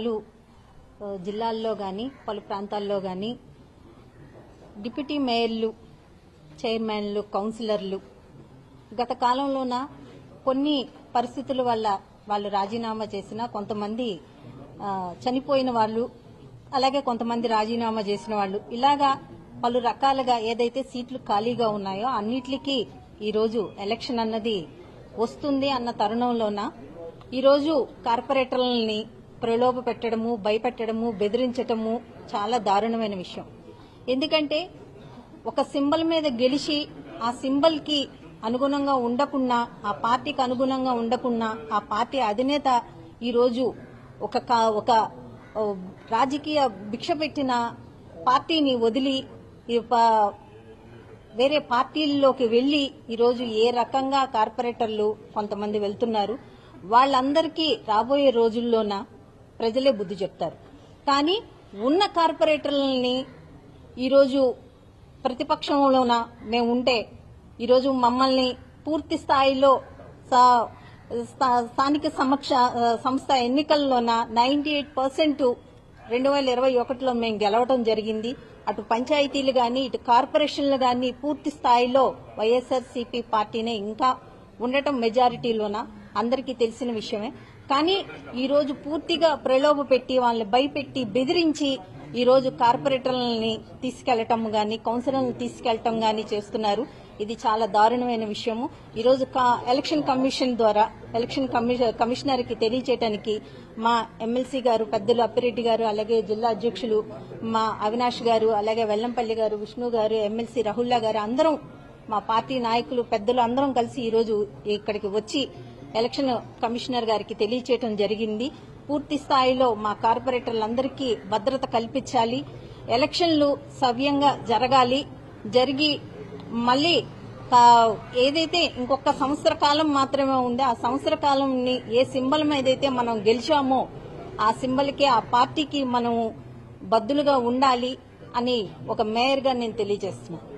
పలు జిల్లాల్లో కానీ పలు ప్రాంతాల్లో కానీ డిప్యూటీ మేయర్లు చైర్మన్లు కౌన్సిలర్లు గత కాలంలోన కొన్ని పరిస్థితుల వల్ల వాళ్ళు రాజీనామా చేసిన కొంతమంది చనిపోయిన వాళ్ళు అలాగే కొంతమంది రాజీనామా చేసిన వాళ్ళు ఇలాగా పలు రకాలుగా ఏదైతే సీట్లు ఖాళీగా ఉన్నాయో అన్నిటికీ ఈరోజు ఎలక్షన్ అన్నది వస్తుంది అన్న తరుణంలోన ఈరోజు కార్పొరేటర్లని ప్రలోభ పెట్టడము భయపెట్టడము బెదిరించటము చాలా దారుణమైన విషయం. ఎందుకంటే ఒక సింబల్ మీద గెలిచి ఆ సింబల్కి అనుగుణంగా ఉండకున్నా ఆ పార్టీకి అనుగుణంగా ఉండకున్నా ఆ పార్టీ అధినేత ఈరోజు ఒక కా- ఒక రాజకీయ భిక్ష పెట్టిన పార్టీని వదిలి ఈ వేరే పార్టీల్లోకి వెళ్ళి ఈరోజు ఏ రకంగా కార్పొరేటర్లు కొంతమంది వెళ్తున్నారు వాళ్ళందరికీ రాబోయే రోజుల్లోన ప్రజలే బుద్ధి చెప్తారు. కానీ ఉన్న కార్పొరేటర్లని ఈరోజు ప్రతిపక్షంలోన మేము ఉంటే ఈరోజు మమ్మల్ని పూర్తి స్థాయిలో సా- స్థా- స్థానిక సమక్ష సంస్థ ఎన్నికల్లోన నైన్టీ ఎయిట్ పర్సెంట్ రెండు వేల ఇరవై ఒకటిలో మేము గెలవడం జరిగింది. అటు పంచాయతీలు కానీ ఇటు కార్పొరేషన్లు కానీ పూర్తి స్థాయిలో వైఎస్ఆర్సీపీ పార్టీనే ఇంకా ఉండటం మెజారిటీలోన అందరికీ తెలిసిన విషయమే. కానీ ఈరోజు పూర్తిగా ప్రలోభ పెట్టి వాళ్ళని భయపెట్టి బెదిరించి ఈరోజు కార్పొరేటర్లని తీసుకెళ్ళటం గాని కౌన్సిలర్లను తీసుకెళ్ళటం గాని చేస్తున్నారు. ఇది చాలా దారుణమైన విషయము. ఈరోజు కా- ఎలక్షన్ కమిషన్ ద్వారా ఎలక్షన్ కమిష- కమిషనర్కి మా ఎమ్మెల్సీ గారు పెద్దలు అప్పిరెడ్డి గారు అలాగే జిల్లా అధ్యక్షులు మా అవినాష్ గారు అలాగే వెల్లంపల్లి గారు విష్ణు గారు ఎమ్మెల్సీ రాహుల్లా గారు అందరం మా పార్టీ నాయకులు పెద్దలు అందరం కలిసి ఈరోజు ఇక్కడికి వచ్చి ఎలక్షన్ కమిషనర్ గారికి తెలియచేయడం జరిగింది. పూర్తి స్థాయిలో మా కార్పొరేటర్లందరికీ భద్రత కల్పించాలి. ఎలక్షన్లు సవ్యంగా జరగాలి. జరిగి మళ్ళీ ఏదైతే ఇంకొక సంవత్సర కాలం మాత్రమే ఉంది ఆ సంవత్సర కాలంని ఏ సింబల్ మీద అయితే మనం గెలిచామో ఆ సింబల్కి ఆ పార్టీకి మనం బద్దులుగా ఉండాలి అని ఒక మేయర్గా నేను తెలియజేస్తున్నాను.